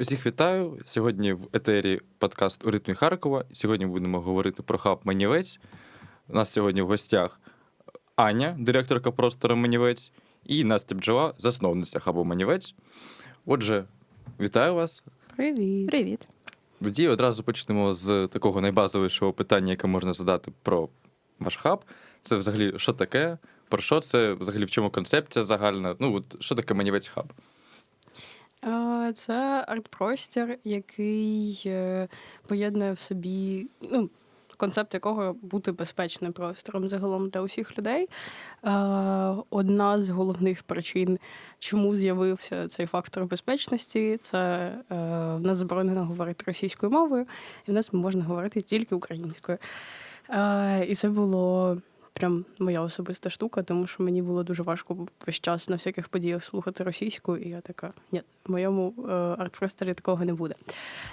Усіх вітаю. Сьогодні в етері подкаст у ритмі Харкова. Сьогодні будемо говорити про хаб Манівець. У нас сьогодні в гостях Аня, директорка простору Манівець, і Настя Бджола, засновниця хабу Манівець. Отже, вітаю вас. Привіт. Привіт. Тоді одразу почнемо з такого найбазовішого питання, яке можна задати про ваш хаб. Це взагалі що таке? Про що це? Взагалі в чому концепція загальна? Ну, от що таке Манівець хаб? Це арт-простір, який е, поєднує в собі ну, концепт якого бути безпечним простором загалом для усіх людей. Одна з головних причин, чому з'явився цей фактор безпечності, це е, в нас заборонено говорити російською мовою, і в нас можна говорити тільки українською. І це було прям моя особиста штука, тому що мені було дуже важко весь час на всяких подіях слухати російську, і я така, ні, в моєму е, арт-просторі такого не буде.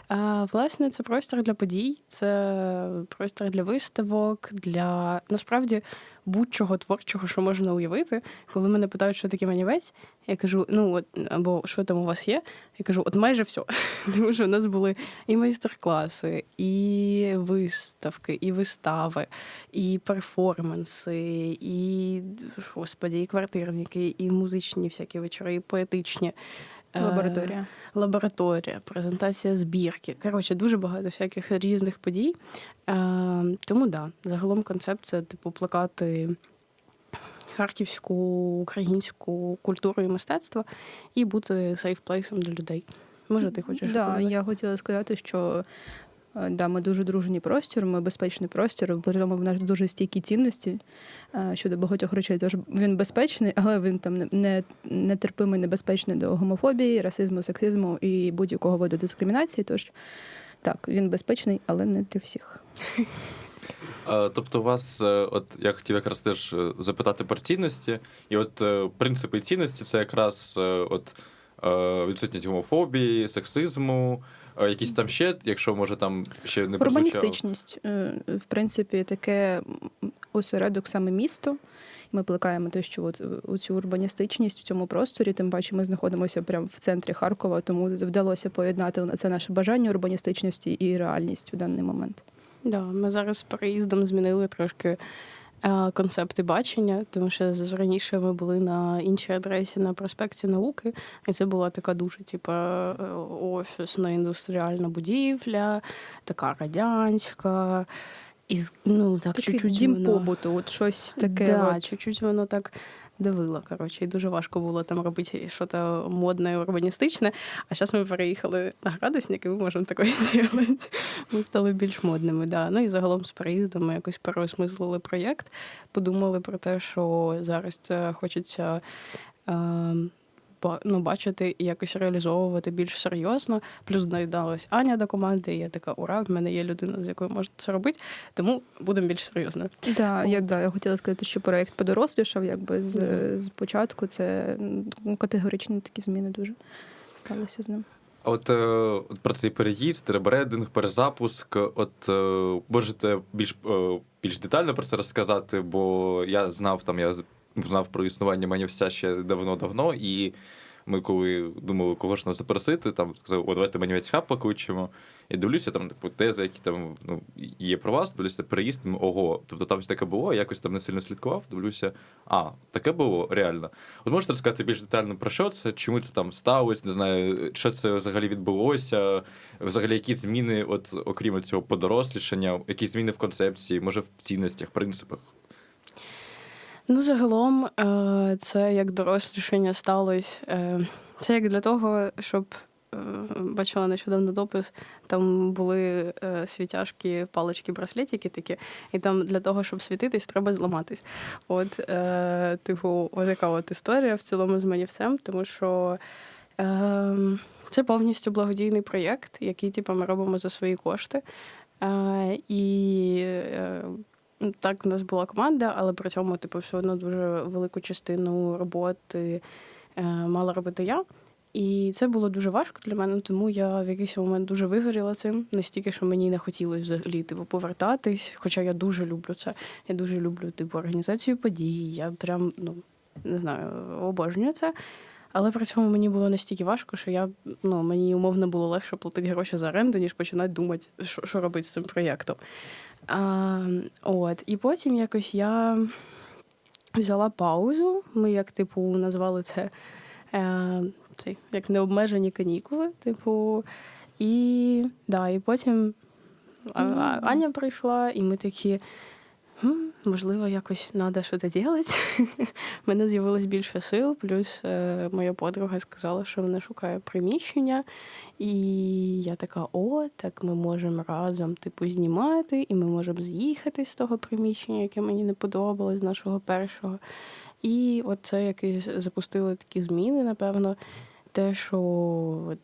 А, Власне, це простір для подій, це простір для виставок, для насправді будь-чого творчого, що можна уявити. Коли мене питають, що таке манівець, я кажу, ну от або що там у вас є, я кажу, от майже все. Тому що у нас були і майстер-класи, і виставки, і вистави, і перформанси, і господі, і квартирники, і музичні всякі вечори, і поетичні. Е, Лабораторія. Лабораторія, презентація збірки. Коротше, дуже багато всяких різних подій. Е, Тому да, загалом концепція, типу, плакати харківську, українську культуру і мистецтво і бути сейф-плейсом для людей. Може, ти хочеш? Да, я хотіла сказати, що да, ми дуже дружній простір, ми безпечний простір, при тому в нас дуже стійкі цінності е, щодо багатьох речей. Тож він безпечний, але він там не- не нетерпимий, небезпечний до гомофобії, расизму, сексизму і будь-якого виду дискримінації. Тож так, він безпечний, але не для всіх. Е, Тобто, у вас, е, от я хотів якраз теж е, запитати про цінності, і от е, принципи цінності це якраз е, от е, відсутність гомофобії, сексизму, е, якісь там ще, якщо може там ще не прозвучало. Урбаністичність, е, в принципі, таке осередок саме місто. Ми плекаємо те, що от е, цю урбаністичність в цьому просторі, тим паче ми знаходимося прямо в центрі Харкова, тому вдалося поєднати це наше бажання урбаністичності і реальність в даний момент. Да, ми зараз переїздом змінили трошки е, концепти бачення, тому що раніше ми були на іншій адресі на проспекті науки, і це була така дуже, типу, офісна індустріальна будівля, така радянська. І ну, так, чуть-чуть дім вона... побуту, от щось таке. Да, чуть-чуть воно так давило, коротше, і дуже важко було там робити щось модне, урбаністичне. А зараз ми переїхали на градусник, і ми можемо таке робити. Ми стали більш модними. Да. Ну і загалом з переїздом ми якось переосмислили проєкт, подумали про те, що зараз це хочеться. Ну, бачити і якось реалізовувати більш серйозно. Плюс доєдналась Аня до команди, і я така, ура, в мене є людина, з якою можна це робити, тому будемо більш серйозно. Да, От. я, да, я хотіла сказати, що проєкт подорослішав, якби з, Да. з початку це ну, категоричні такі зміни дуже сталися з ним. А От, е, от про цей переїзд, ребрендинг, перезапуск. От е, можете більш, е, більш детально про це розказати, бо я знав там, я знав про існування Манівця ще давно-давно, і ми коли думали, кого ж нам запросити, там сказали, о, давайте Манівець хаб покличемо. І дивлюся, там типу, тези, які там ну, є про вас, дивлюся переїзд, ого, тобто там таке було, якось там не сильно слідкував, дивлюся, а, таке було реально. От можете розказати більш детально про що це, чому це там сталося, не знаю, що це взагалі відбулося, взагалі які зміни, от окрім цього подорослішання, які зміни в концепції, може в цінностях, принципах. Ну, загалом, е, це як дорослішання сталося. е, Це як для того, щоб е, бачила нещодавно допис, там були світяшки, палички, браслетики такі, і там для того, щоб світитись, треба зламатись. От, типу, отака от історія в цілому з манівцем, тому що. Це повністю благодійний проєкт, який типу, ми робимо за свої кошти. І так, у нас була команда, але при цьому, типу, все одно дуже велику частину роботи е, мала робити я. І це було дуже важко для мене, тому я в якийсь момент дуже вигоріла цим, настільки, що мені не хотілося взагалі типу, повертатись. Хоча я дуже люблю це. Я дуже люблю типу, організацію подій. Я прям ну не знаю, обожнюю це. Але при цьому мені було настільки важко, що я ну мені умовно було легше платити гроші за оренду, ніж починати думати, що, що робити з цим проєктом. А, от. І потім якось я взяла паузу. Ми, як типу, назвали це е, цей, як необмежені канікули. Типу, і, да, і потім а, Аня прийшла, і ми такі. «Хм, Можливо, якось треба щось робити. У мене з'явилось більше сил, плюс е, моя подруга сказала, що вона шукає приміщення. І я така: о, так ми можемо разом типу знімати, і ми можемо з'їхати з того приміщення, яке мені не подобалось, з нашого першого. І от це якось запустили такі зміни, напевно, те, що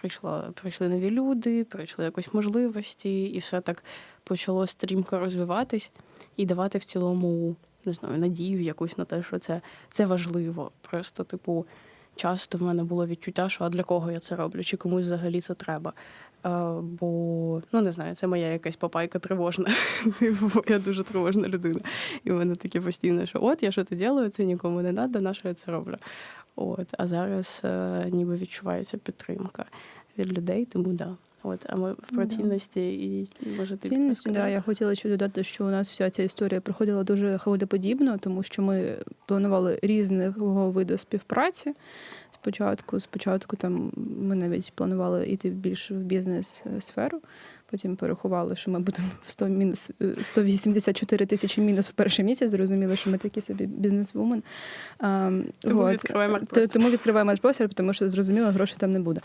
прийшла, прийшли нові люди, прийшли якось можливості, і все так почало стрімко розвиватись і давати в цілому не знаю, надію якусь на те, що це, це важливо. Просто, типу, часто в мене було відчуття, що а для кого я це роблю, чи комусь взагалі це треба. Е, бо, ну не знаю, це моя якась папайка тривожна. Типу, бо я дуже тривожна людина. І в мене таке постійно, що от я що ти ділаю, це нікому не треба, на я це роблю. От, а зараз е, ніби відчувається підтримка від людей, тому да. От, а ми про цінності і може ти Цінності, да, я хотіла ще додати, що у нас вся ця історія проходила дуже хвилеподібно, тому що ми планували різного виду співпраці. Спочатку, спочатку там ми навіть планували йти більш в бізнес-сферу. Потім порахували, що ми будемо в 100 мінус е, 184 тисячі мінус в перший місяць. Зрозуміли, що ми такі собі бізнес-вумен. А, Тому відкриваємо Тому відкриваємо арт-простір, тому що зрозуміло, грошей там не буде.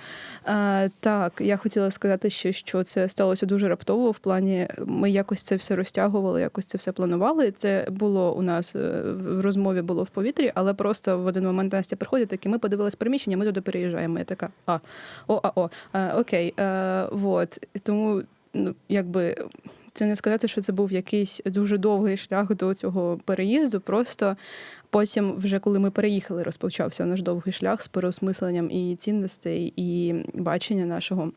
А, так, я хотіла сказати ще, що це сталося дуже раптово. В плані ми якось це все розтягували, якось це все планували. Це було у нас е, в розмові було в повітрі, але просто в один момент Настя приходить, такі ми подивились приміщення, ми туди переїжджаємо. Я така, а о, а о, а, окей, е, вот. Тому ну, якби. Це не сказати, що це був якийсь дуже довгий шлях до цього переїзду. Просто потім, вже коли ми переїхали, розпочався наш довгий шлях з переосмисленням і цінностей, і бачення нашого.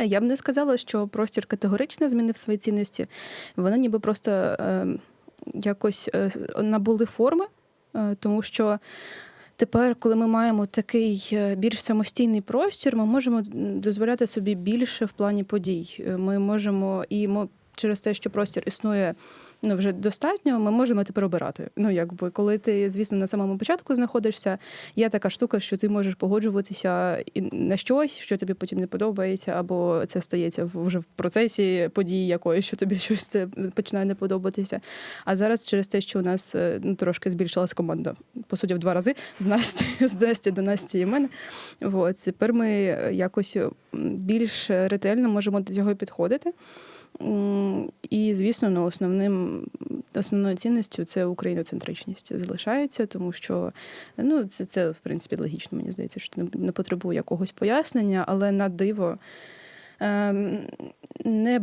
Я б не сказала, що простір категорично змінив свої цінності. Вони ніби просто е, якось набули форми, е, тому що. Тепер, коли ми маємо такий е, більш самостійний простір, ми можемо дозволяти собі більше в плані подій. Е, Ми можемо і мо- через те, що простір існує ну, вже достатньо, ми можемо тепер обирати. Ну, якби коли ти, звісно, на самому початку знаходишся, є така штука, що ти можеш погоджуватися і на щось, що тобі потім не подобається, або це стається вже в процесі події якоїсь, що тобі щось це починає не подобатися. А зараз через те, що у нас е, ну, трошки збільшилась команда, по суті, в два рази з Насті, з Насті до Насті і мене. От, тепер ми якось більш ретельно можемо до цього підходити. І, звісно, ну, основним, основною цінністю це україноцентричність залишається, тому що ну, це, це в принципі логічно, мені здається, що не, потребує якогось пояснення, але на диво ем, не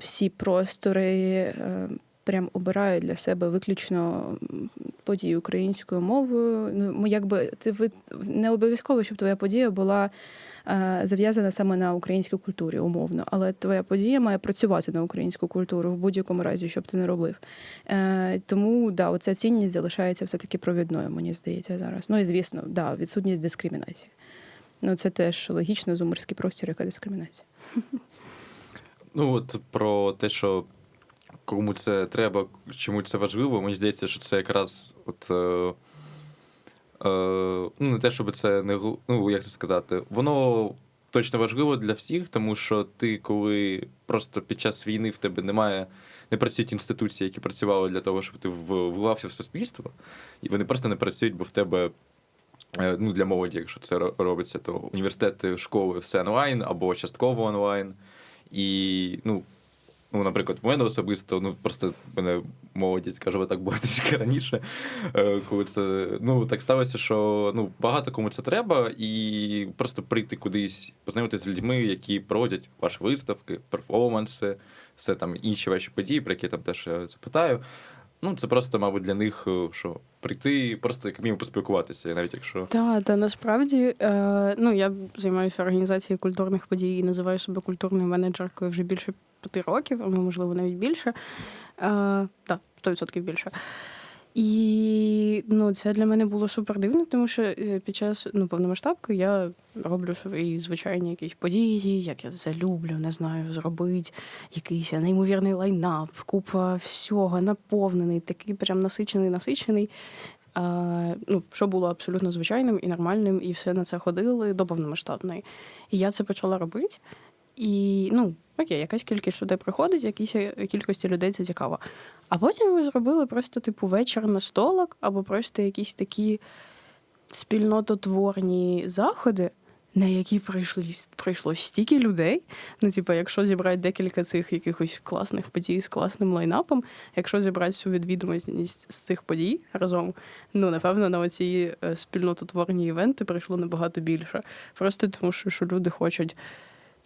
всі простори е, прям обирають для себе виключно події українською мовою. Ну, якби ти ви не обов'язково, щоб твоя подія була зав'язана саме на українській культурі, умовно, але твоя подія має працювати на українську культуру в будь-якому разі, щоб ти не робив. Е, тому да, оця цінність залишається все-таки провідною, мені здається, зараз. Ну і звісно, да, відсутність дискримінації. Ну, це теж логічно, зумерський простір, яка дискримінація. Ну, от про те, що кому це треба, чому це важливо, мені здається, що це якраз от. Е, ну, не те, щоб це не ну, як це сказати, воно точно важливо для всіх, тому що ти, коли просто під час війни в тебе немає, не працюють інституції, які працювали для того, щоб ти вливався в суспільство, і вони просто не працюють, бо в тебе. е, Ну, для молоді, якщо це робиться, то університети, школи все онлайн або частково онлайн. І, ну, ну, наприклад, в мене особисто, ну просто в мене молодість, скажімо так, була трішки раніше, е, коли це ну так сталося, що ну багато кому це треба, і просто прийти кудись, познайомитися з людьми, які проводять ваші виставки, перформанси, все там інші ваші події, про які я там теж е, запитаю. Ну, це просто, мабуть, для них, е, що прийти, просто як мінімум поспілкуватися, навіть якщо. Так, та насправді, е, ну я займаюся організацією культурних подій і називаю себе культурною менеджеркою вже більше п'яти років, а можливо навіть більше. Е, так, 100% більше. І ну, це для мене було супер дивно, тому що е, під час ну, повномасштабки я роблю свої звичайні якісь події, як я це люблю, не знаю, зробити якийсь неймовірний лайнап, купа всього, наповнений, такий прям насичений, насичений. А, ну, що було абсолютно звичайним і нормальним, і все на це ходили до повномасштабної. І я це почала робити. І ну, окей, якась кількість людей приходить, якійсь кількості людей це цікаво. А потім ми зробили просто, типу, вечір на столик, або просто якісь такі спільнототворні заходи, на які прийшли, прийшло стільки людей. Ну, типу, якщо зібрати декілька цих якихось класних подій з класним лайнапом, якщо зібрати всю відвідуваність з цих подій разом, ну, напевно, на оці е, спільнототворні івенти прийшло набагато більше. Просто тому, що, що люди хочуть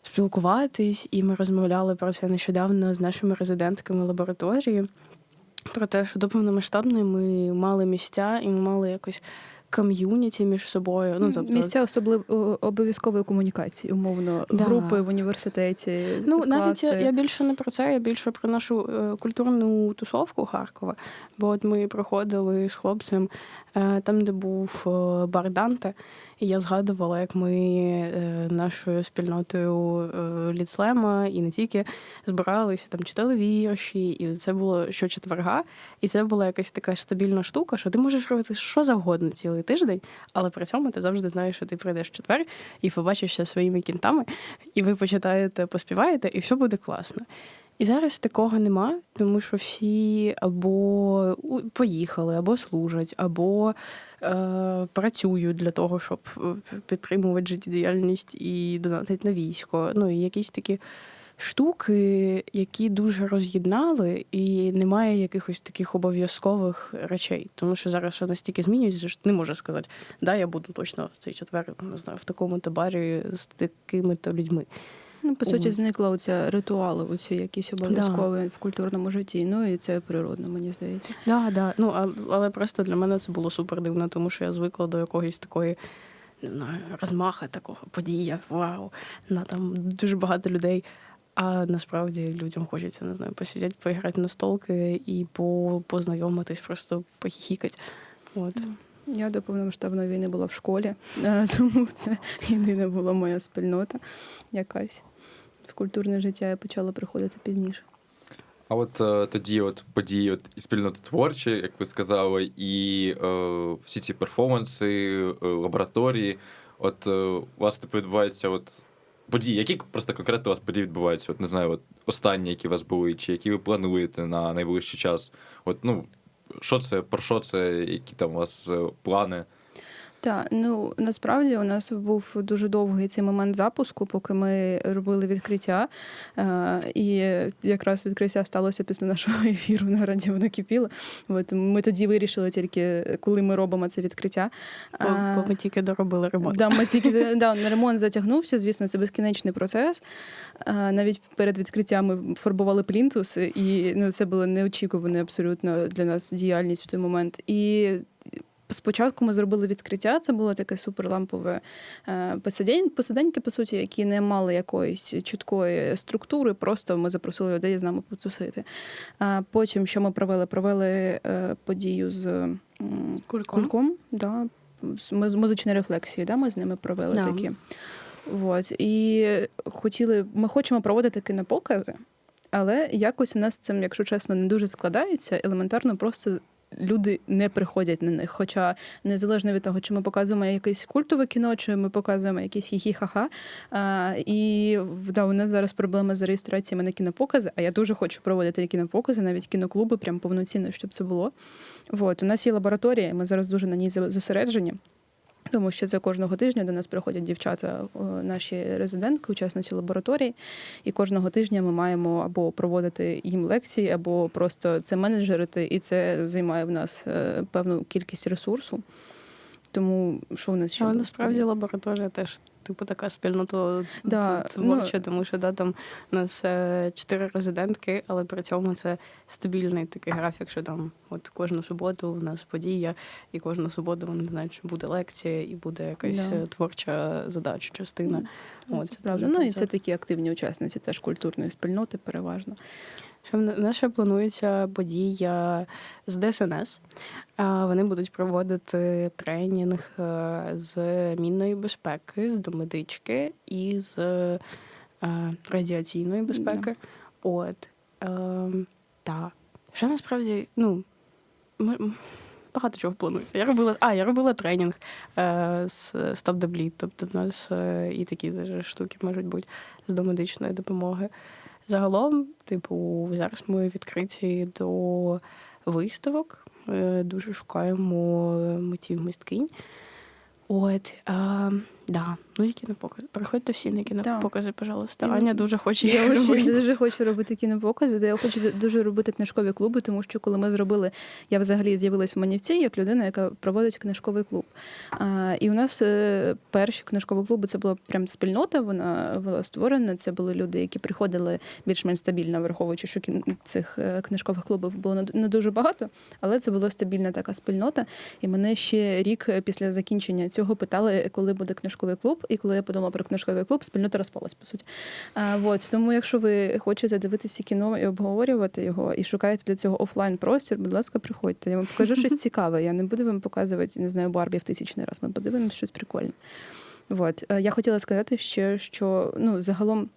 спілкуватись, і ми розмовляли про це нещодавно з нашими резидентками лабораторії. Про те, що до повномасштабної ми мали місця і ми мали якось ком'юніті між собою. Ну, тобто, Місця особливо обов'язкової комунікації, умовно, Да. групи в університеті. Ну, навіть я, я більше не про це, я більше про нашу е, культурну тусовку Харкова. Бо от ми проходили з хлопцем е, там, де був е, бар Данте, і я згадувала, як ми е, нашою спільнотою е, ліцлема і не тільки збиралися, там читали вірші, і це було щочетверга. І це була якась така стабільна штука, що ти можеш робити що завгодно цілий тиждень, але при цьому ти завжди знаєш, що ти прийдеш в четвер і побачишся своїми кінтами, і ви почитаєте, поспіваєте, і все буде класно. І зараз такого нема, тому що всі або поїхали, або служать, або е, працюють для того, щоб е, підтримувати життєдіяльність і донатити на військо. Ну і якісь такі штуки, які дуже роз'єднали, і немає якихось таких обов'язкових речей. Тому що зараз все настільки змінюється, що не можеш сказати, да, я буду точно в цей четвер, не знаю, в такому-то барі з такими-то людьми. Ну, по суті, зникла оця ритуали, оці якісь обов'язкові в культурному житті. Ну і це природно, мені здається. Да, да. Ну, а- але просто для мене це було супер дивно, тому що я звикла до якоїсь такої. Не знаю, розмаха такого подія, вау, на там дуже багато людей. А насправді людям хочеться, не знаю, посидіти, поіграти на столки і познайомитись, просто похіхікати. От. Я до повномасштабної війни була в школі, е, тому це єдина була моя спільнота якась. В культурне життя я почала приходити пізніше. А от е, тоді, от події, от і спільноти творчі, як ви сказали, і е, всі ці перформанси, е, лабораторії. От е, у вас типу відбуваються от події, які просто конкретно у вас події відбуваються? От не знаю, от останні, які у вас були, чи які ви плануєте на найближчий час? От ну що це, про що це, які там у вас е, плани? Так, ну насправді у нас був дуже довгий цей момент запуску, поки ми робили відкриття. Е, і якраз відкриття сталося після нашого ефіру на радіо накипіло. От ми тоді вирішили тільки, коли ми робимо це відкриття. Бо, бо ми тільки доробили ремонт. Да, ми тільки да, на ремонт затягнувся. Звісно, це безкінечний процес. А, Навіть перед відкриттям ми фарбували плінтус, і ну, це було неочікувано абсолютно для нас діяльність в той момент. І спочатку ми зробили відкриття. Це було таке суперлампове е, посиденьки, по суті, які не мали якоїсь чіткої структури. Просто ми запросили людей з нами потусити. А потім, що ми провели? Провели е, подію з Кульком. кульком, да, з музичної рефлексії, да, ми з ними провели Да. такі. От. І хотіли, ми хочемо проводити кінопокази, але якось у нас цим, якщо чесно, не дуже складається. Елементарно просто люди не приходять на них. Хоча незалежно від того, чи ми показуємо якесь культове кіно, чи ми показуємо якісь хі-хі-ха-ха. А, і да, у нас зараз проблема з реєстраціями на кінопокази, а я дуже хочу проводити кінопокази, навіть кіноклуби, прям повноцінно, щоб це було. От, у нас є лабораторія, ми зараз дуже на ній зосереджені. Тому що це кожного тижня до нас приходять дівчата, наші резидентки, учасниці лабораторії, і кожного тижня ми маємо або проводити їм лекції, або просто це менеджерити, і це займає в нас е, певну кількість ресурсу. Тому що у нас ще Але насправді лабораторія теж типу така спільнота Да, творча, тому що да, там у нас е, чотири резидентки, але при цьому це стабільний такий графік, що там от кожну суботу у нас подія, і кожну суботу вони знають, що буде лекція, і буде якась Да. е, творча задача, частина. Ну, От, це правда. Ну і це такі активні учасниці теж культурної спільноти, переважно. Що в на- нас ще планується подія з ДСНС. Вони будуть проводити тренінг е, з мінної безпеки, з домедички і з е, радіаційної безпеки. От. Ем, так. Ще насправді, ну, багато чого планується. Я робила, а, я робила тренінг е, з the тобто в нас і такі штуки можуть бути з домедичної допомоги. Загалом, типу, зараз ми відкриті до виставок, е, дуже шукаємо митів мисткинь. От, а, да. ну і кінопокази. Приходьте всі на кінопокази, пожалуйста. Аня дуже хоче Я робити. дуже хочу робити кінопокази, де я хочу дуже робити книжкові клуби, тому що коли ми зробили, я взагалі з'явилась в Манівці як людина, яка проводить книжковий клуб. А, і у нас е, перші книжкові клуби це була прям спільнота. Вона була створена. Це були люди, які приходили більш-менш стабільно, враховуючи, що кін- цих е, книжкових клубів було не дуже багато, але це була стабільна така спільнота. І мене ще рік після закінчення цього питали, коли буде книжковий клуб. І коли я подумала про книжковий клуб, спільнота розпалась, по суті. А, вот. Тому, якщо ви хочете дивитися кіно і обговорювати його, і шукаєте для цього офлайн простір, будь ласка, приходьте. Я вам покажу щось цікаве. Я не буду вам показувати, не знаю, Барбі в тисячний раз. Ми подивимося щось прикольне. Вот. Е, Я хотіла сказати ще, що ну, загалом.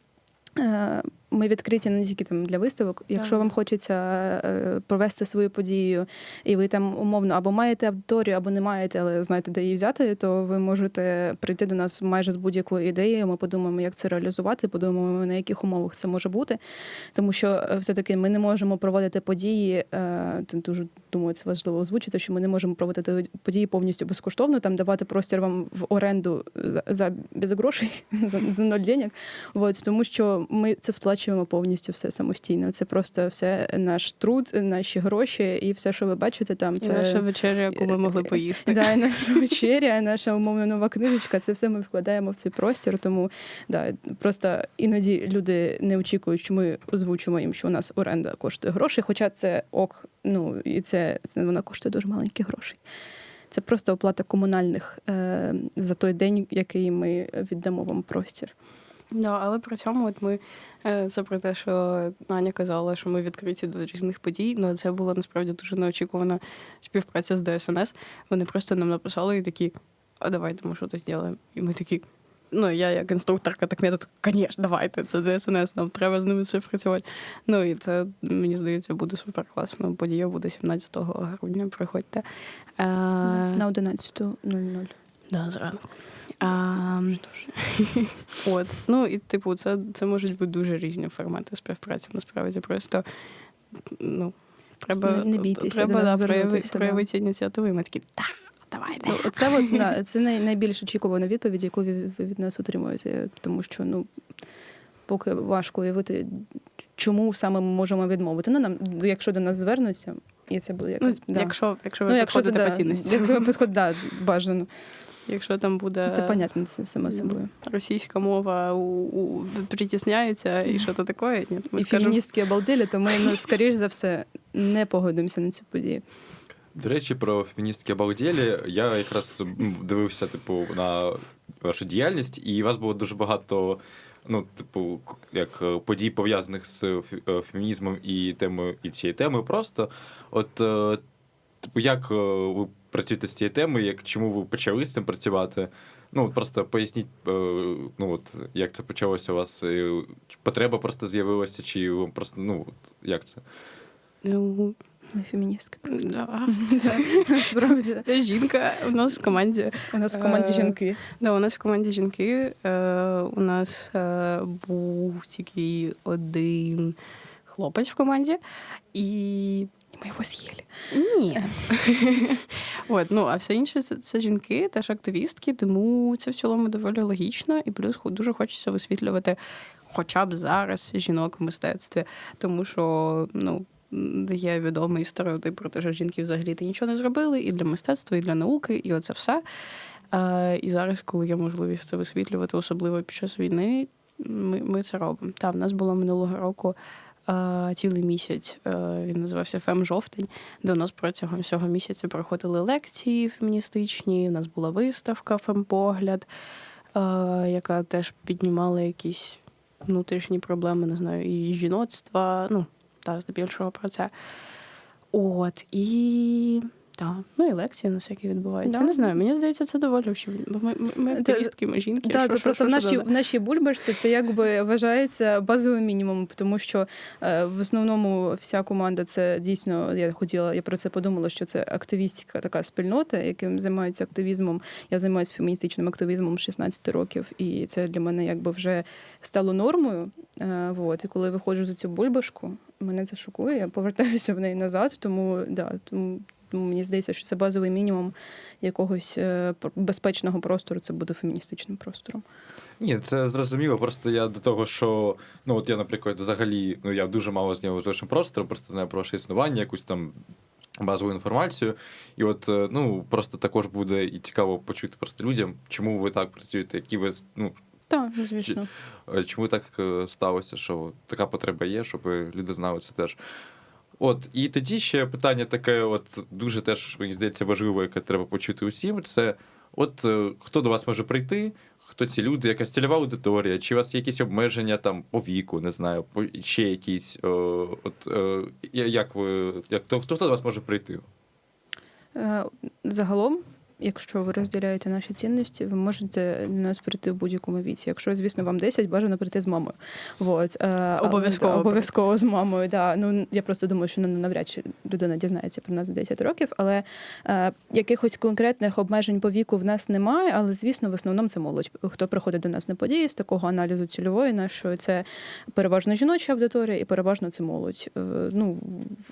Е, Ми відкриті не тільки там для виставок. Якщо Так. вам хочеться е, провести свою подію, і ви там умовно або маєте аудиторію, або не маєте, але знаєте, де її взяти, то ви можете прийти до нас майже з будь-якою ідеєю. Ми подумаємо, як це реалізувати, подумаємо, на яких умовах це може бути. Тому що е, все-таки ми не можемо проводити події. е, Дуже думаю, це важливо озвучити, що ми не можемо проводити події повністю безкоштовно, там давати простір вам в оренду за, за без грошей, за, за ноль денег. От, тому що ми це сплачуємо повністю все самостійно. Це просто все наш труд, наші гроші, і все, що ви бачите, там І це наша вечеря, яку ми могли поїсти. Да, і наша вечеря, і наша умовно нова книжечка. Це все ми вкладаємо в цей простір. Тому да, просто іноді люди не очікують, що ми озвучимо їм, що у нас оренда коштує гроші. Хоча це ок, ну і це, це вона коштує дуже маленькі гроші. Це просто оплата комунальних е, за той день, який ми віддамо вам простір. Да, але при цьому от ми е, це про те, що Аня казала, що ми відкриті до різних подій. Ну це була насправді дуже неочікувана співпраця з ДСНС. Вони просто нам написали і такі: а давайте ми щось зробимо. І ми такі. Ну, я як інструкторка, так метод, звісно, давайте, це ДСНС, нам треба з ними співпрацювати. Ну і це, мені здається, буде супер класно. Подія буде 17 грудня. Приходьте. Е, На 11.00. Да, зранку. А, от, ну і типу, це, це можуть бути дуже різні формати співпраці. Насправді просто ну, треба, Не- не бійтеся треба да, прояви, да. проявити ініціативу. І ми такі, так, давайте. Ну, це от, да, це най, найбільш очікувана відповідь, яку ви, від нас отримуєте. Тому що ну, поки важко уявити, чому саме ми можемо відмовити. Ну, нам, якщо до нас звернуться, і це буде Ну, да. якщо, якщо ви ну, якщо це, по цінності. якщо ви підходите, да, бажано. Якщо там буде Це понятно, це само собою. російська мова у, у, притісняється і що то таке, ні, ми І скажемо, феміністки обалделі, то ми, ну, скоріш за все, не погодимося на цю подію. До речі, про феміністські обалдєлі. Я якраз дивився, типу, на вашу діяльність, і у вас було дуже багато. Ну, типу, як е, подій пов'язаних з е, фемінізмом і темою і цією темою. Просто от е, типу, як е, ви працюєте з цією темою, як чому ви почали з цим працювати? Ну, просто поясніть, е, ну от як це почалося у вас? Потреба просто з'явилася, чи ви просто ну от, як це? ну, Ми феміністки. да. Насправді. Жінка у нас в команді. У нас в команді Е, жінки. Да, у нас в команді жінки. У нас був тільки один хлопець в команді, і Ми його з'їли. ні. От, ну, а все інше це, це жінки, теж активістки, тому це в цілому доволі логічно, і плюс дуже хочеться висвітлювати хоча б зараз жінок в мистецтві, тому що ну. Є відомий стереотип про те, що жінки взагалі то нічого не зробили і для мистецтва, і для науки, і оце все. Е, і зараз, коли є можливість це висвітлювати, особливо під час війни, ми, ми це робимо. Так, в нас було минулого року цілий місяць, е, він називався Фем жовтень, До нас протягом всього місяця проходили лекції феміністичні. У нас була виставка Фемпогляд, е, яка теж піднімала якісь внутрішні проблеми, не знаю, і жіноцтва. Ну, та, здебільшого про це. От, і. Так, ну і лекції на всякі відбуваються. Да. Я не знаю, мені здається, це доволі очевидно. Бо ми, ми, активістки, ми жінки. Так, що- це просто що- в нашій, в нашій бульбашці це якби вважається базовим мінімумом, тому що е, в основному вся команда це дійсно. Я хотіла, я про це подумала, що це активістська така спільнота, яким займаються активізмом. Я займаюся феміністичним активізмом з 16 років, і це для мене якби вже стало нормою. Е, вот. І коли виходжу за цю бульбашку, мене це шокує. Я повертаюся в неї назад, тому да, тому. Тому мені здається, що це базовий мінімум якогось е, безпечного простору. Це буде феміністичним простором. Ні, це зрозуміло. Просто я до того, що ну от я, наприклад, взагалі, ну я дуже мало з вашим простором, просто знаю про ваше існування, якусь там базову інформацію. І от е, ну просто також буде і цікаво почути просто людям, чому ви так працюєте, які ви ну Так, звісно. Е, Чому так сталося, що така потреба є, щоб люди знали це теж. От, і тоді ще питання таке, от дуже теж, мені здається, важливе, яке треба почути усім. Це от е, хто до вас може прийти, хто ці люди, якась цільова аудиторія, чи у вас є якісь обмеження там по віку, не знаю, по ще якісь. О, от, о, як ви, як, хто, хто до вас може прийти? Е, Загалом, якщо ви розділяєте наші цінності, ви можете до нас прийти в будь-якому віці. Якщо, звісно, вам 10, бажано прийти з мамою. Вот. е, Обов'язково Обов'язково з мамою. Да. Ну, я просто думаю, що ну, навряд чи людина дізнається про нас за 10 років, але е, якихось конкретних обмежень по віку в нас немає. Але, звісно, в основному це молодь. Хто приходить до нас на події з такого аналізу цільової нашої, це переважно жіноча аудиторія і переважно це молодь. Е, Ну,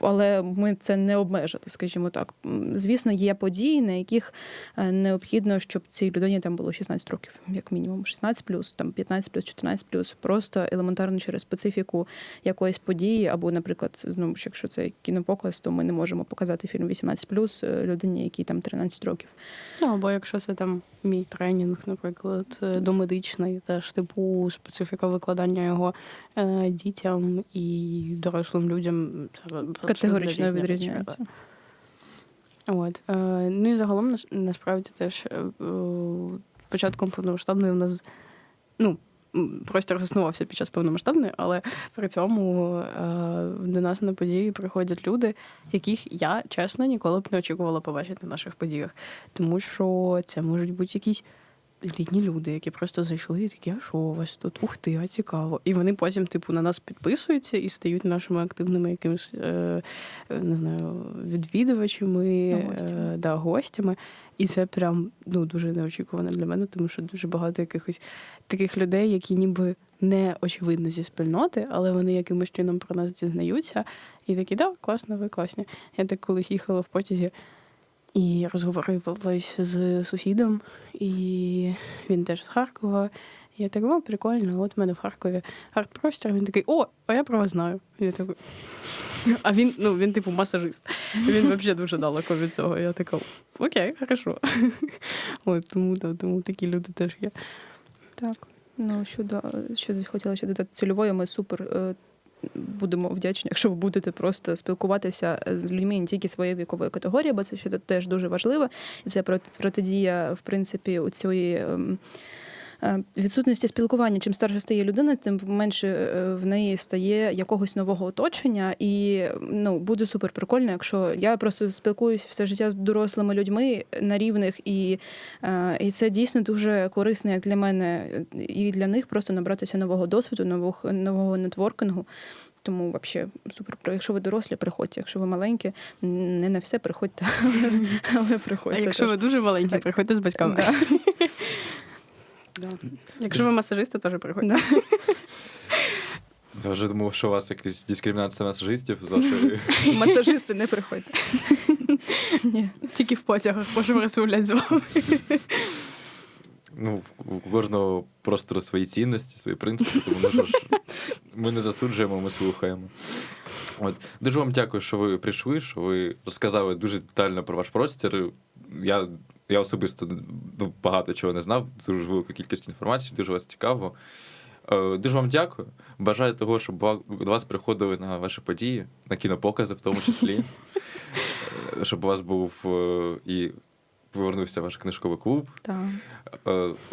але ми це не обмежили, скажімо так. Звісно, є події, на яких необхідно, щоб цій людині там було 16 років, як мінімум, 16 плюс, там 15 плюс, 14 плюс, просто елементарно через специфіку якоїсь події, або, наприклад, ну, якщо це кінопоказ, то ми не можемо показати фільм 18 плюс людині, якій там 13 років. Ну, або якщо це там мій тренінг, наприклад, е, домедичний, теж типу специфіка викладання його е, дітям і дорослим людям Категорично відрізняється. От. Е, ну і загалом насправді теж е, е, початком повномасштабної у нас ну, простір заснувався під час повномасштабної, але при цьому до нас на події приходять люди, яких я чесно ніколи б не очікувала побачити на наших подіях. Тому що це можуть бути якісь. Літні люди, які просто зайшли і такі, а що у вас тут? Ух ти, а цікаво. І вони потім, типу, на нас підписуються і стають нашими активними якимись, е, е, не знаю, відвідувачами, Гостями. е, да, гостями. І це прям ну, дуже неочікувано для мене, тому що дуже багато якихось таких людей, які ніби не очевидно зі спільноти, але вони якимось чином про нас дізнаються. І такі, да, класно, ви класні. Я так колись їхала в потязі і розговорювалася з сусідом, і він теж з Харкова. Я так, о, прикольно, от в мене в Харкові арт-простір. Він такий, о, а я про вас знаю. Я такий, а він, ну, він, типу, масажист. Він взагалі дуже далеко від цього. Я така, окей, хорошо. От, тому, да, тому такі люди теж є. Так. Ну, щодо, що хотіла ще додати цільової, ми супер. Будемо вдячні, якщо ви будете просто спілкуватися з людьми не тільки своєї вікової категорії, бо це ще теж дуже важливо. І це проти- протидія, в принципі, у цієї ем, відсутності спілкування. Чим старша стає людина, тим менше е, в неї стає якогось нового оточення. І ну, буде супер прикольно, якщо я просто спілкуюся все життя з дорослими людьми на рівних, і, е, і це дійсно дуже корисно як для мене і для них просто набратися нового досвіду, нового, нового нетворкінгу. Тому взагалі супер. Якщо ви дорослі, приходьте. Якщо ви маленькі, не на все приходьте, але приходьте. А якщо ви дуже маленькі, приходьте з батьками. Да. Якщо ви масажисти, теж приходьте. Да. Я вже думав, що у вас якась дискримінація масажистів з вашої. Масажисти не приходьте. Ні. Тільки в потягах можемо розмовляти з вами. Ну, у кожного простору свої цінності, свої принципи, тому ми, ж, ми не засуджуємо, ми слухаємо. От. Дуже вам дякую, що ви прийшли, що ви розказали дуже детально про ваш простір. Я, я особисто багато чого не знав, дуже велика кількість інформації, дуже вас цікаво. Е, Дуже вам дякую. Бажаю того, щоб до вас приходили на ваші події, на кінопокази в тому числі. Е, Щоб у вас був е, і повернувся ваш книжковий клуб. Так.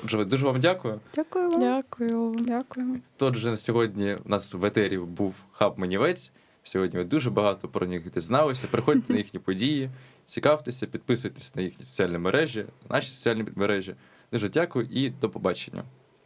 Отже, дуже вам дякую. Дякую вам. Дякую. Дякую. Тож же сьогодні у нас в етері був хаб Манівець. Сьогодні ви дуже багато про них дізналися. Приходьте на їхні події, цікавтеся, підписуйтесь на їхні соціальні мережі, наші соціальні мережі. Дуже дякую і до побачення.